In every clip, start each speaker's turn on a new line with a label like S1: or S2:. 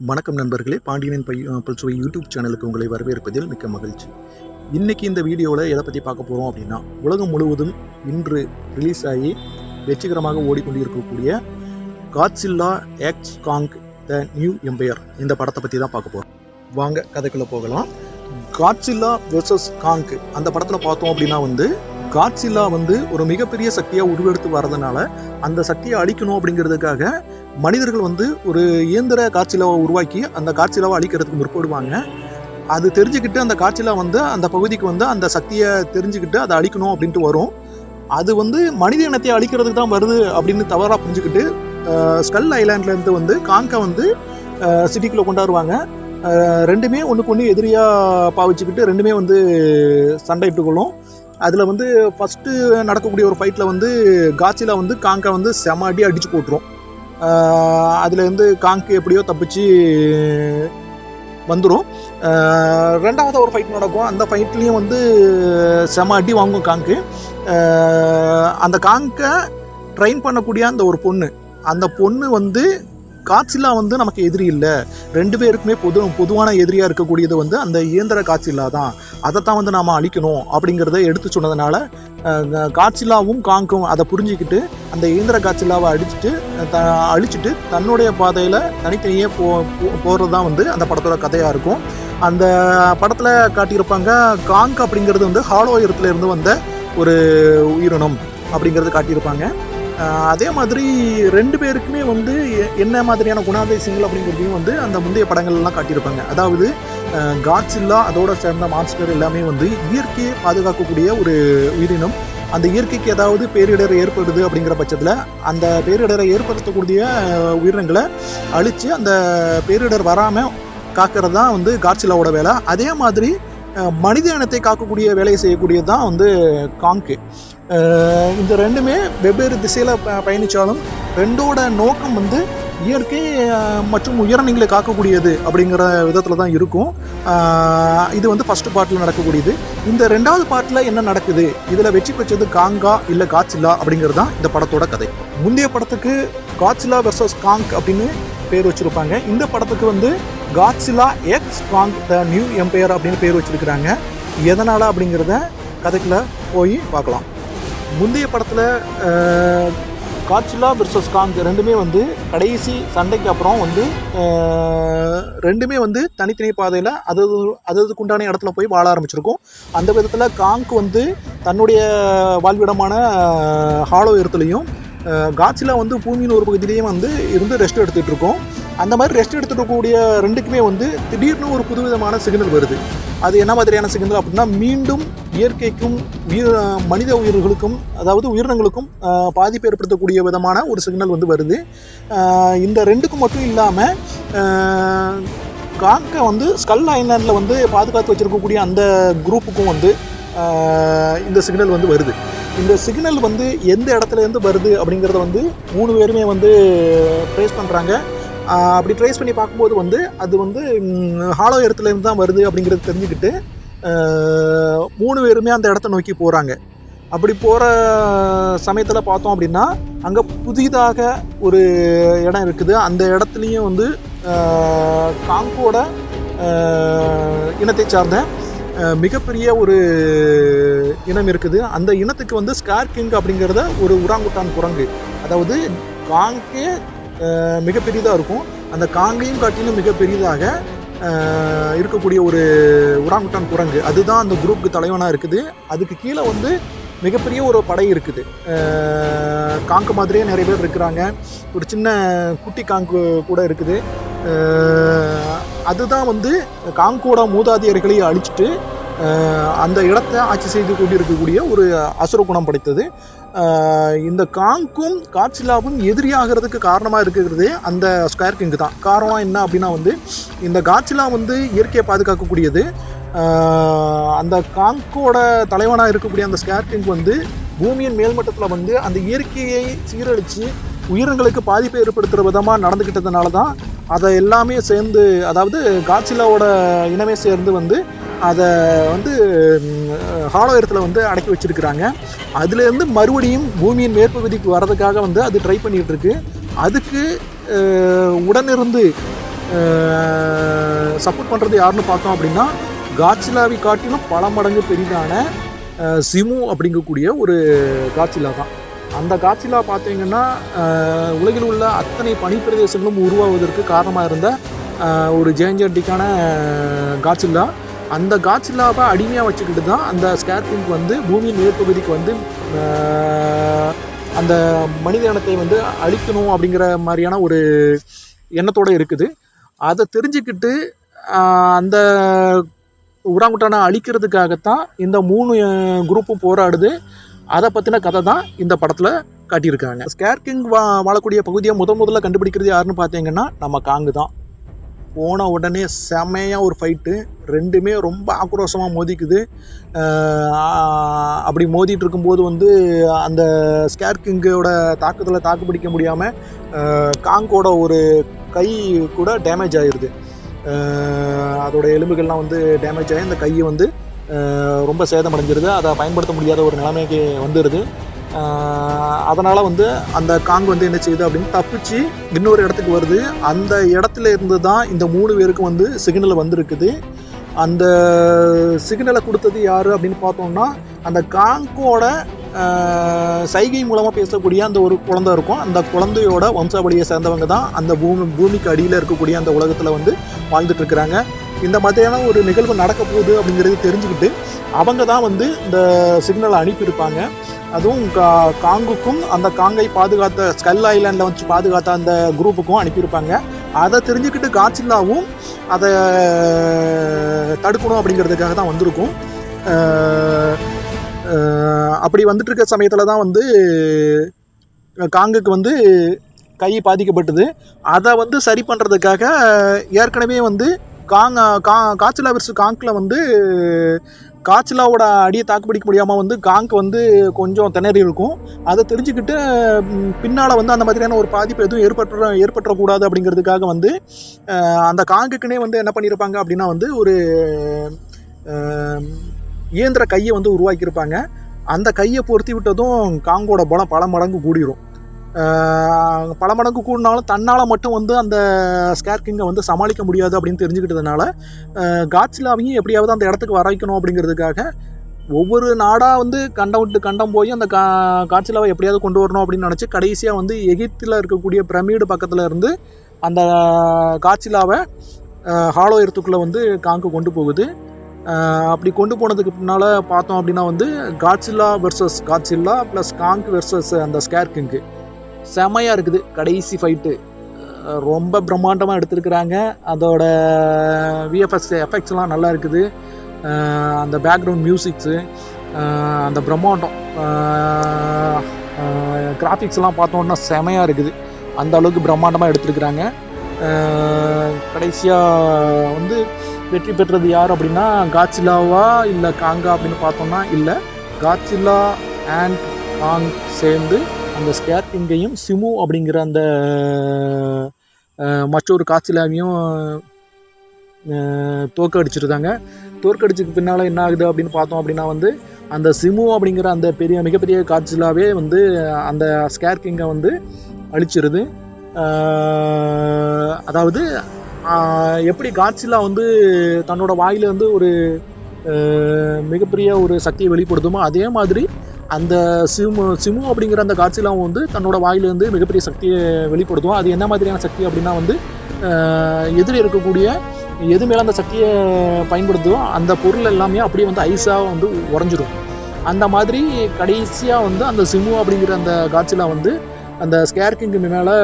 S1: வணக்கம் நண்பர்களே பாண்டியனின் பை பல்சுவை யூடியூப் சேனலுக்கு உங்களை வரவேற்பதில் மிக்க மகிழ்ச்சி. இன்றைக்கி இந்த வீடியோவில் எதை பற்றி பார்க்க போகிறோம் அப்படின்னா உலகம் முழுவதும் இன்று ரிலீஸ் ஆகி வெற்றிகரமாக ஓடிக்கொண்டிருக்கக்கூடிய Godzilla x Kong the new empire இந்த படத்தை பற்றி தான் பார்க்க போகிறோம் வாங்க கதைக்குள்ளே போகலாம். காட்சில்லா வெர்சஸ் காங்க் அந்த படத்தில் பார்த்தோம் அப்படின்னா வந்து காட்சில்லா வந்து ஒரு மிகப்பெரிய சக்தியாக உருவெடுத்து வரதுனால அந்த சக்தியை அழிக்கணும் அப்படிங்கிறதுக்காக மனிதர்கள் வந்து ஒரு இயந்திர காட்சிலாவை உருவாக்கி அந்த காட்சிலாவை அழிக்கிறதுக்கு முற்படுவாங்க. அது தெரிஞ்சுக்கிட்டு அந்த காட்சிலா வந்து அந்த பகுதிக்கு வந்து அந்த சக்தியை தெரிஞ்சுக்கிட்டு அதை அழிக்கணும் அப்படின்ட்டு வரும். அது வந்து மனித இனத்தை அழிக்கிறதுக்கு தான் வருது அப்படின்னு தவறாக புரிஞ்சுக்கிட்டு ஸ்கல் ஐலாண்ட்லேருந்து வந்து காங்கை வந்து சிட்டிக்குள்ளே கொண்டாடுவாங்க. ரெண்டுமே ஒன்றுக்கு ஒன்று எதிரியாக பாவிச்சுக்கிட்டு ரெண்டுமே வந்து சண்டையிட்டுக்கொள்ளும் அதில் வந்து ஃபஸ்ட்டு நடக்கக்கூடிய ஒரு ஃபைட்டில் வந்து காட்சிலா வந்து காங்கை வந்து செம அடி போட்டுரும். அதுலேருந்து காங்க் எப்படியோ தப்பிச்சு வந்துடும் ரெண்டாவது ஒரு ஃபைட் நடக்கும். அந்த ஃபைட்லேயும் வந்து செம அடி வாங்கும் காங்கு. அந்த காங்கை ட்ரெயின் பண்ணக்கூடிய அந்த ஒரு பொண்ணு. அந்த பொண்ணு வந்து காட்சில்லா வந்து நமக்கு எதிரி இல்லை. ரெண்டு பேருக்குமே பொது பொதுவான எதிரியாக இருக்கக்கூடியது வந்து அந்த இயந்திர காட்சில்லா தான். அதைத்தான் வந்து நாம் அழிக்கணும் அப்படிங்கிறத எடுத்து சொன்னதுனால காட்சில்லாவும் காட்சிலாவும் காங்கும் அதை புரிஞ்சுக்கிட்டு அந்த இயந்திர காட்சிலாவை அடிச்சுட்டு த அழிச்சிட்டு தன்னுடைய பாதையில் தனித்தனியே போ போகிறது தான் வந்து அந்த படத்தோட கதையாக இருக்கும். அந்த படத்தில் காட்டியிருப்பாங்க காங்க் அப்படிங்கிறது வந்து ஹாலோ இருந்து வந்த ஒரு உயிரினம் அப்படிங்கிறது காட்டியிருப்பாங்க. அதே மாதிரி ரெண்டு பேருக்குமே வந்து எ- என்ன மாதிரியான குணாதிசயங்கள் அப்படிங்கிறதையும் வந்து அந்த முந்தைய படங்கள்லாம் காட்டியிருப்பாங்க. அதாவது காட்சில்லா அதோட சேர்ந்த மான்ஸ்டர் எல்லாமே வந்து இயற்கையை பாதுகாக்கக்கூடிய ஒரு உயிரினம். அந்த இயற்கைக்கு ஏதாவது பேரிடர் ஏற்படுது அப்படிங்கிற பட்சத்தில் அந்த பேரிடரை ஏற்படுத்தக்கூடிய உயிரினங்களை அழித்து அந்த பேரிடர் வராமல் காக்கிறது தான் வந்து காட்சிலாவோட வேலை. அதே மாதிரி மனித இனத்தை காக்கக்கூடிய வேலையை செய்யக்கூடியது தான் வந்து காங்கு. இந்த ரெண்டுமே வெவ்வேறு திசையில் ப பயணித்தாலும் ரெண்டோட நோக்கம் வந்து இயற்கை மற்றும் உயிரினங்களை காக்கக்கூடியது அப்படிங்கிற விதத்தில் தான் இருக்கும். இது வந்து ஃபஸ்ட்டு பார்ட்டில் நடக்கக்கூடியது. இந்த ரெண்டாவது பார்ட்டில் என்ன நடக்குது? இதில் வெற்றி பெற்றது காங்கா இல்லை காட்சிலா அப்படிங்கிறது தான் இந்த படத்தோட கதை. முந்தைய படத்துக்கு காட்சிலா வெர்சஸ் காங்க் அப்படின்னு பேர் வச்சிருப்பாங்க. இந்த படத்துக்கு வந்து Godzilla x Kong the new empire அப்படின்னு பேர் வச்சுருக்கிறாங்க. எதனால் அப்படிங்கிறத கதைக்குள்ளே போய் பார்க்கலாம். முந்தைய படத்தில் காட்சிலா வெர்சஸ் காங் ரெண்டுமே வந்து கடைசி சண்டைக்கு அப்புறம் வந்து ரெண்டுமே வந்து தனித்தனி பாதையில் அது அதுக்கு உண்டான இடத்துல போய் வாழ ஆரம்பிச்சிருக்கும். அந்த விதத்தில் காங்க் வந்து தன்னுடைய வாழ்விடமான ஹாலோ இடத்துலையும் காட்சிலா வந்து பூமியின் ஒரு பகுதியிலையும் வந்து இருந்து ரெஸ்ட் எடுத்துகிட்டு இருக்கோம். அந்த மாதிரி ரெஸ்ட் எடுத்துட்டு இருக்கக்கூடிய ரெண்டுக்குமே வந்து திடீர்னு ஒரு புதுவிதமான சிக்னல் வருது. அது என்ன மாதிரியான சிக்னல் அப்படின்னா மீண்டும் இயற்கைக்கும் உயிர் மனித உயிர்களுக்கும் அதாவது உயிரினங்களுக்கும் பாதிப்பு ஏற்படுத்தக்கூடிய விதமான ஒரு சிக்னல் வந்து வருது. இந்த ரெண்டுக்கும் மட்டும் இல்லாமல் காக்கை வந்து ஸ்கல் ஐலாண்டில் வந்து பாதுகாத்து வச்சிருக்கக்கூடிய அந்த குரூப்புக்கும் வந்து இந்த சிக்னல் வந்து வருது. இந்த சிக்னல் வந்து எந்த இடத்துல இருந்து வருது அப்படிங்கிறத வந்து மூணு பேருமே வந்து ப்ரேஸ் பண்ணுறாங்க அப்படி ட்ரேஸ் பண்ணி பார்க்கும்போது வந்து அது வந்து ஹாலோ இடத்துலேருந்து தான் வருது அப்படிங்கிறது தெரிஞ்சுக்கிட்டு மூணு பேருமே அந்த இடத்த நோக்கி போகிறாங்க அப்படி போகிற சமயத்தில் பார்த்தோம் அப்படின்னா அங்கே புதிதாக ஒரு இடம் இருக்குது. அந்த இடத்துலையும் வந்து காங்கோட இனத்தை சார்ந்த மிகப்பெரிய ஒரு இனம் இருக்குது. அந்த இனத்துக்கு வந்து ஸ்கார் கிங் அப்படிங்கிறத ஒரு உராங்குட்டான் குரங்கு. அதாவது காங்கே மிகப்பெரியதாக இருக்கும். அந்த காங்கையும் காட்டிலும் மிகப்பெரியதாக இருக்கக்கூடிய ஒரு உராங்குட்டான் குரங்கு. அதுதான் அந்த குரூப்புக்கு தலைவனாக இருக்குது. அதுக்கு கீழே வந்து மிகப்பெரிய ஒரு படை இருக்குது. காங்கு மாதிரியே நிறைய பேர் இருக்கிறாங்க. ஒரு சின்ன குட்டி காங்கு கூட இருக்குது. அதுதான் வந்து காங்கோட மூதாதையர்களை அழிச்சிட்டு அந்த இடத்தை ஆட்சி செய்து கொண்டிருக்கக்கூடிய ஒரு அசுர குணம் படைத்தது. இந்த காங்கும் காட்சிலாவும் எதிரியாகிறதுக்கு காரணமாக இருக்கிறது அந்த ஸ்கொயர் கிங்கு தான். காரணம் என்ன அப்படின்னா வந்து இந்த காட்சிலா வந்து இயற்கையை பாதுகாக்கக்கூடியது. அந்த காங்கோட தலைவனாக இருக்கக்கூடிய அந்த ஸ்கொயர் கிங் வந்து பூமியின் மேல்மட்டத்தில் வந்து அந்த இயற்கையை சீரழித்து உயிரினங்களுக்கு பாதிப்பை ஏற்படுத்துகிற விதமாக நடந்துக்கிட்டதுனால தான் அதை எல்லாமே சேர்ந்து அதாவது காட்சிலாவோட இனமே சேர்ந்து வந்து அதை வந்து ஹாலோயரத்தில் வந்து அடக்கி வச்சிருக்கிறாங்க. அதுலேருந்து மறுபடியும் பூமியின் மேற்பகுதிக்கு வர்றதுக்காக வந்து அது ட்ரை பண்ணிகிட்ருக்கு. அதுக்கு உடனிருந்து சப்போர்ட் பண்ணுறது யாருன்னு பார்த்தோம் அப்படின்னா காட்சிலாவை காட்டிலும் பல மடங்கு பெரிதான சிமு அப்படிங்கக்கூடிய ஒரு காட்சிலா தான். அந்த காட்சிலா பார்த்தீங்கன்னா உலகில் உள்ள அத்தனை பனிப்பிரதேசங்களும் உருவாவதற்கு காரணமாக இருந்த ஒரு ஜெயஞ்சண்டிக்கான காட்சிலா. அந்த காட்சில்லாவை அடிமையாக வச்சுக்கிட்டு தான் அந்த ஸ்கேர்பிங்க் வந்து பூமியின் மேற்பகுதிக்கு வந்து அந்த மனித இனத்தை வந்து அழிக்கணும் அப்படிங்கிற மாதிரியான ஒரு எண்ணத்தோடு இருக்குது. அதை தெரிஞ்சுக்கிட்டு அந்த உராங்குட்டானை அழிக்கிறதுக்காகத்தான் இந்த மூணு குரூப்பும் போராடுது. அதை பற்றின கதை தான் இந்த படத்தில் காட்டியிருக்காங்க. ஸ்கேர் கிங் வா வாழக்கூடிய பகுதியை முதன் முதல்ல கண்டுபிடிக்கிறது யாருன்னு பார்த்தீங்கன்னா நம்ம காங்கு தான். போன உடனே செமையாக ஒரு ஃபைட்டு ரெண்டுமே ரொம்ப ஆக்ரோஷமாக மோதிக்குது. அப்படி மோதிட்டு இருக்கும்போது வந்து அந்த ஸ்கேர் கிங்கோட தாக்குதலை தாக்கு பிடிக்க முடியாமல் காங்கோட ஒரு கை கூட டேமேஜ் ஆகிடுது அதோட எலும்புகள்லாம் வந்து டேமேஜ் ஆகி அந்த கையை வந்து ரொம்ப சேதமடைஞ்சிருது. அதை பயன்படுத்த முடியாத ஒரு நிலைமைக்கு வந்துடுது அதனால் வந்து அந்த காங் வந்து என்ன செய்யுது அப்படின்னு தப்பிச்சு இன்னொரு இடத்துக்கு வருது. அந்த இடத்துல இருந்து தான் இந்த மூணு பேருக்கும் வந்து சிக்னல் வந்திருக்குது. அந்த சிக்னலை கொடுத்தது யார் அப்படின்னு பார்த்தோம்னா அந்த காங்கோட சைகை மூலமாக பேசக்கூடிய அந்த ஒரு குழந்தை இருக்கும். அந்த குழந்தையோட வம்சாவளியை சேர்ந்தவங்க தான் அந்த பூமி பூமிக்கு அடியில் இருக்கக்கூடிய அந்த உலகத்தில் வந்து வாழ்ந்துட்டுருக்குறாங்க இந்த மாதிரியான ஒரு நிகழ்வு நடக்க போகுது அப்படிங்கிறது தெரிஞ்சுக்கிட்டு அவங்க தான் வந்து இந்த சிக்னலை அனுப்பியிருப்பாங்க. அதுவும் கா காங்குக்கும் அந்த காங்கை பாதுகாத்த ஸ்கல் ஐலாண்டில் வச்சு பாதுகாத்த அந்த குரூப்புக்கும் அனுப்பியிருப்பாங்க. அதை தெரிஞ்சுக்கிட்டு காட்சில்லாவும் அதை தடுக்கணும் அப்படிங்கிறதுக்காக தான் வந்திருக்கும். அப்படி வந்துட்டு இருக்க சமயத்தில் தான் வந்து காங்குக்கு வந்து கை பாதிக்கப்பட்டது. அதை வந்து சரி பண்ணுறதுக்காக ஏற்கனவே வந்து காங்க கா காய்ச்சலா விர்ஸ் காங்கில் வந்து காய்ச்சலாவோட அடியை தாக்குப்பிடிக்க முடியாமல் வந்து காங்க் வந்து கொஞ்சம் திணறி இருக்கும். அதை தெரிஞ்சுக்கிட்டு பின்னால் வந்து அந்த மாதிரியான ஒரு பாதிப்பு எதுவும் ஏற்பட்டுற ஏற்பட்டுறக்கூடாது அப்படிங்கிறதுக்காக வந்து அந்த காங்குக்குனே வந்து என்ன பண்ணியிருப்பாங்க அப்படின்னா வந்து ஒரு இயந்திர கையை வந்து உருவாக்கியிருப்பாங்க. அந்த கையை பொருத்தி விட்டதும் காங்கோட பலம் பல மடங்கு கூடிரும். பல மடங்கு கூடினாலும் தன்னால் மட்டும் வந்து அந்த ஸ்கேர் கிங்கை வந்து சமாளிக்க முடியாது அப்படின்னு தெரிஞ்சுக்கிட்டதுனால காட்சிலாவையும் எப்படியாவது அந்த இடத்துக்கு வர வைக்கணும் அப்படிங்கிறதுக்காக ஒவ்வொரு நாடாக வந்து கண்டம் விட்டு கண்டம் போய் அந்த கா காட்சிலாவை எப்படியாவது கொண்டு வரணும் அப்படின்னு நினச்சி கடைசியாக வந்து எகிப்தில் இருக்கக்கூடிய பிரமிடு பக்கத்தில் இருந்து அந்த காட்சிலாவை ஹாலோ எர்த்துக்குள்ளே வந்து காங்கு கொண்டு போகுது. அப்படி கொண்டு போனதுக்கு பின்னால் பார்த்தோம் அப்படின்னா வந்து Godzilla versus Godzilla plus Kong versus அந்த ஸ்கேர் கிங்கு செமையாக இருக்குது. கடைசி ஃபைட்டு ரொம்ப பிரம்மாண்டமாக எடுத்திருக்கிறாங்க. அதோட விஎஃப்எஸ் எஃபெக்ட்ஸ்லாம் நல்லா இருக்குது. அந்த பேக்ரவுண்ட் மியூசிக்ஸு அந்த பிரம்மாண்டம். கிராஃபிக்ஸ்லாம் பார்த்தோன்னா செமையாக இருக்குது. அந்த அளவுக்கு பிரம்மாண்டமாக எடுத்துருக்குறாங்க. கடைசியாக வந்து வெற்றி பெற்றது யார் அப்படின்னா காட்சிலாவா இல்லை காங்கா அப்படின்னு பார்த்தோம்னா இல்லை. காட்சிலா அண்ட் காங் சேர்ந்து அந்த ஸ்கேர் கிங்கையும் சிமு அப்படிங்கிற அந்த மற்றொரு காட்சிலாமையும் தோற்கடிச்சிருந்தாங்க. தோற்கடிச்சதுக்கு பின்னால் என்ன ஆகுது அப்படின்னு பார்த்தோம் அப்படின்னா வந்து அந்த சிமு அப்படிங்கிற அந்த பெரிய மிகப்பெரிய காட்சிலாவே வந்து அந்த ஸ்கேர் கிங்கை வந்து அழிச்சிருது. அதாவது எப்படி காட்சிலா வந்து தன்னோட வாயிலிருந்து ஒரு மிகப்பெரிய ஒரு சக்தியை வெளிப்படுத்துமோ அதே மாதிரி அந்த சிமு சிமு அப்படிங்கிற அந்த காட்சிலாம் வந்து தன்னோட வாயிலிருந்து மிகப்பெரிய சக்தியை வெளிப்படுத்தும். அது என்ன மாதிரியான சக்தி அப்படின்னா வந்து அஹ், எதிரி இருக்கக்கூடிய எது மேலே அந்த சக்தியை பயன்படுத்துதோ அந்த பொருள் எல்லாமே அப்படியே வந்து ஐஸாக வந்து உறைஞ்சிரும். அந்த மாதிரி கடைசியாக வந்து அந்த சிமு அப்படிங்கிற அந்த காட்சிலாம் வந்து அந்த ஸ்கேர்கிங்கு மேலே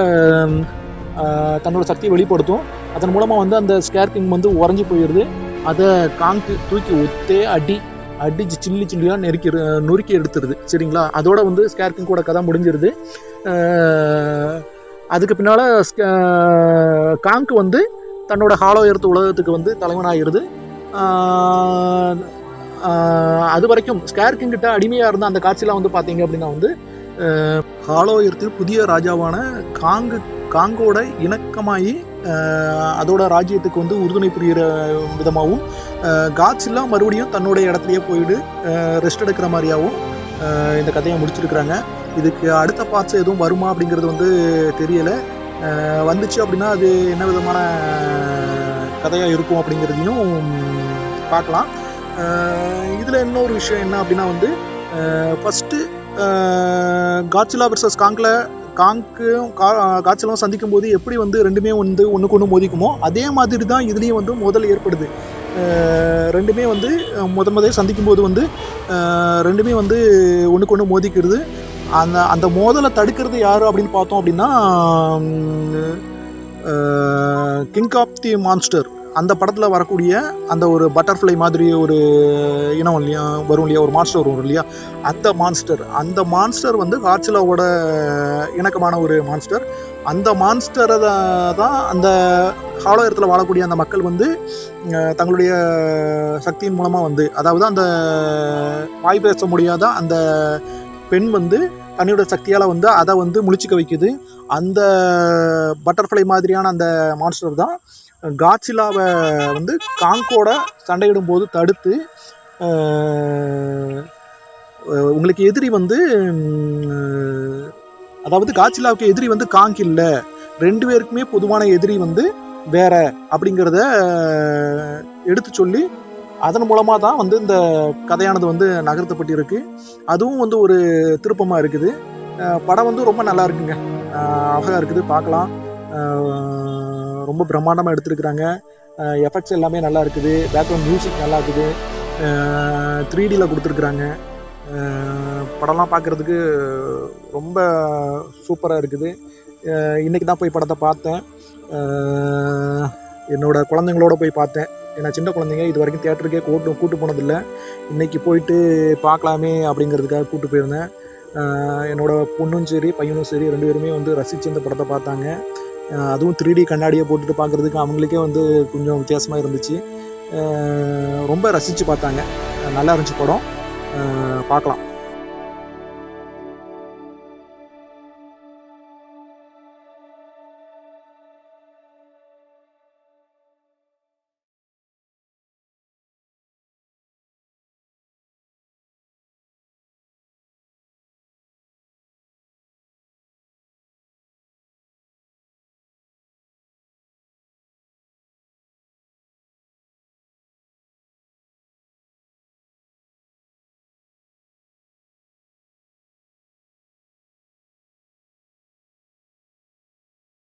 S1: தன்னோட சக்தியை வெளிப்படுத்தும். அதன் மூலமாக வந்து அந்த ஸ்கேர்கிங் வந்து உறைஞ்சி போயிடுது. அதை காங்கு தூக்கி ஒத்தே அடி அடிச்சு சில்லி சில்லியாக நெருக்கி நொறுக்கி எடுத்துருது. சரிங்களா? அதோட வந்து ஸ்கேர்கிங் கூட கதை முடிஞ்சிருது. அதுக்கு பின்னால் காங்கு வந்து தன்னோட ஹாலோ எர்த் உலகத்துக்கு வந்து தலைவனாகிருது அது வரைக்கும் ஸ்கேர்கிங் கிட்ட அடிமையாக இருந்த அந்த காட்சியெலாம் வந்து பார்த்தீங்க அப்படின்னா வந்து ஹாலோ எர்த்தில் புதிய ராஜாவான காங்கு காங்கோட இணக்கமாகி அதோட ராஜ்யத்துக்கு வந்து உறுதுணை புரிகிற விதமாகவும் காட்ஸ்லாம் மறுபடியும் தன்னுடைய இடத்துலையே போயிடு ரெஸ்ட் எடுக்கிற மாதிரியாகவும் இந்த கதையை முடிச்சிருக்கிறாங்க. இதுக்கு அடுத்த பார்ட்ஸ் எதுவும் வருமா அப்படிங்கிறது வந்து தெரியலை. வந்துச்சு அப்படின்னா அது என்ன விதமான கதையாக இருக்கும் அப்படிங்கிறதையும் பார்க்கலாம். இதில் இன்னொரு விஷயம் என்ன அப்படின்னா வந்து ஃபஸ்ட்டு காட்சிலா வர்சஸ் காங்கில் காங்கும் கா காய்ச்சலும் சந்திக்கும் போது எப்படி வந்து ரெண்டுமே வந்து ஒன்றுக்கு ஒன்று மோதிக்குமோ அதே மாதிரி தான் இதுலேயும் வந்து மோதல் ஏற்படுது. ரெண்டுமே வந்து அஹ் முத முதல்ல சந்திக்கும் போது வந்து ரெண்டுமே வந்து ஒன்றுக்கு ஒன்று மோதிக்கிறது. அந்த அந்த மோதலை தடுக்கிறது யார் அப்படின்னு பார்த்தோம் அப்படின்னா கிங் ஆஃப் தி மான்ஸ்டர். அந்த படத்தில் வரக்கூடிய அந்த ஒரு பட்டர்ஃப்ளை மாதிரி ஒரு இனம் இல்லையா வரும் இல்லையா ஒரு மான்ஸ்டர் வரும் இல்லையா அந்த மான்ஸ்டர் அந்த மான்ஸ்டர் வந்து காட்சிலாவோட இணக்கமான ஒரு மான்ஸ்டர் அந்த மான்ஸ்டரை தான் அந்த ஹாலோ இடத்துல வாழக்கூடிய அந்த மக்கள் வந்து தங்களுடைய சக்தியின் மூலமாக வந்து அதாவது அந்த வாய் பேச முடியாத அந்த பெண் வந்து தன்னுடைய சக்தியால் வந்து அதை வந்து முழிச்சிக்க வைக்குது. அந்த பட்டர்ஃப்ளை மாதிரியான அந்த மான்ஸ்டர் தான் காட்சிலாவை வந்து காங்கோட சண்டையிடும் போது தடுத்து உங்களுக்கு எதிரி வந்து அதாவது காட்சிலாவுக்கு எதிரி வந்து காங்க் இல்லை. ரெண்டு பேருக்குமே பொதுவான எதிரி வந்து வேற அப்படிங்கிறத எடுத்து சொல்லி அதன் மூலமாக தான் வந்து இந்த கதையானது வந்து நகர்த்தப்பட்டிருக்கு. அதுவும் வந்து ஒரு திருப்பமாக இருக்குது. படம் வந்து ரொம்ப நல்லா இருக்குங்க. அழகாக இருக்குது. பார்க்கலாம். ரொம்ப பிரம்மாண்டமாக எடுத்துருக்குறாங்க. எஃபெக்ட்ஸ் எல்லாமே நல்லா இருக்குது. பேக்ரவுண்ட் மியூசிக் நல்லா இருக்குது. த்ரீ டியில் கொடுத்துருக்குறாங்க. படம்லாம் பார்க்குறதுக்கு ரொம்ப சூப்பராக இருக்குது. இன்றைக்கி தான் போய் படத்தை பார்த்தேன். என்னோடய குழந்தைங்களோட போய் பார்த்தேன். ஏன்னா சின்ன குழந்தைங்க இது வரைக்கும் தேட்டருக்கே கூட்டு கூட்டு போனதில்லை. இன்றைக்கி போயிட்டு பார்க்கலாமே அப்படிங்கிறதுக்காக கூட்டு போயிருந்தேன். என்னோடய பொண்ணும் சரி பையனும் சரி ரெண்டு பேருமே வந்து ரசித்து இந்த படத்தை பார்த்தாங்க. அதுவும் த்ரீ டி கண்ணாடியை போட்டுட்டு பார்க்குறதுக்கு அவங்களுக்கே வந்து கொஞ்சம் வித்தியாசமாக இருந்துச்சு. ரொம்ப ரசித்து பார்த்தாங்க. நல்லா இருந்துச்சு படம். பார்க்கலாம்.